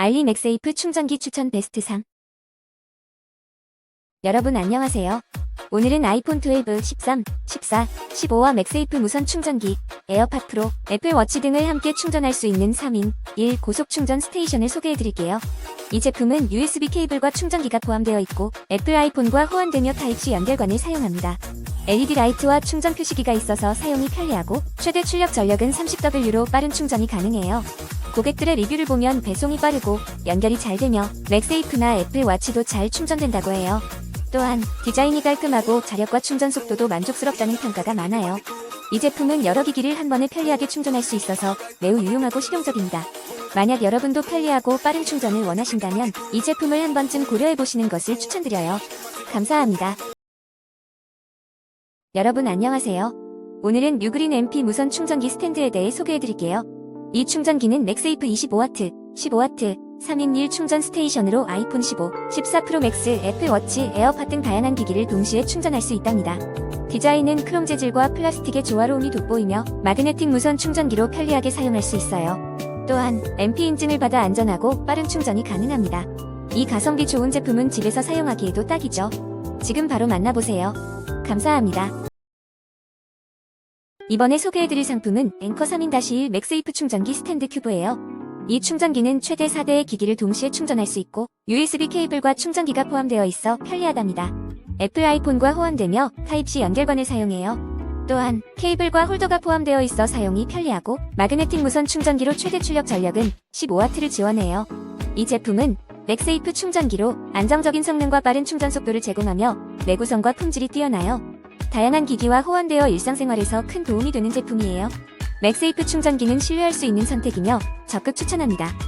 알리 맥세이프 충전기 추천 베스트 3 여러분 안녕하세요. 오늘은 아이폰 12, 13, 14, 15와 맥세이프 무선 충전기, 에어팟 프로, 애플워치 등을 함께 충전할 수 있는 3인 1 고속 충전 스테이션을 소개해드릴게요. 이 제품은 USB 케이블과 충전기가 포함되어 있고 애플 아이폰과 호환되며 타입C 연결관을 사용합니다. LED 라이트와 충전 표시기가 있어서 사용이 편리하고 최대 출력 전력은 30W로 빠른 충전이 가능해요. 고객들의 리뷰를 보면 배송이 빠르고 연결이 잘 되며 맥세이프나 애플 와치도 잘 충전된다고 해요. 또한 디자인이 깔끔하고 자력과 충전 속도도 만족스럽다는 평가가 많아요. 이 제품은 여러 기기를 한 번에 편리하게 충전할 수 있어서 매우 유용하고 실용적입니다. 만약 여러분도 편리하고 빠른 충전을 원하신다면 이 제품을 한 번쯤 고려해보시는 것을 추천드려요. 감사합니다. 여러분 안녕하세요. 오늘은 뉴그린 MP 무선 충전기 스탠드에 대해 소개해드릴게요. 이 충전기는 맥세이프 25W, 15W, 3인 1 충전 스테이션으로 아이폰 15, 14 프로 맥스, 애플워치, 에어팟 등 다양한 기기를 동시에 충전할 수 있답니다. 디자인은 크롬 재질과 플라스틱의 조화로움이 돋보이며 마그네틱 무선 충전기로 편리하게 사용할 수 있어요. 또한 MP 인증을 받아 안전하고 빠른 충전이 가능합니다. 이 가성비 좋은 제품은 집에서 사용하기에도 딱이죠. 지금 바로 만나보세요. 감사합니다. 이번에 소개해드릴 상품은 앵커 3인-1 맥세이프 충전기 스탠드 큐브예요. 이 충전기는 최대 4대의 기기를 동시에 충전할 수 있고 USB 케이블과 충전기가 포함되어 있어 편리하답니다. 애플 아이폰과 호환되며 타입C 연결관을 사용해요. 또한 케이블과 홀더가 포함되어 있어 사용이 편리하고 마그네틱 무선 충전기로 최대 출력 전력은 15W를 지원해요. 이 제품은 맥세이프 충전기로 안정적인 성능과 빠른 충전 속도를 제공하며 내구성과 품질이 뛰어나요. 다양한 기기와 호환되어 일상생활에서 큰 도움이 되는 제품이에요. 맥세이프 충전기는 신뢰할 수 있는 선택이며 적극 추천합니다.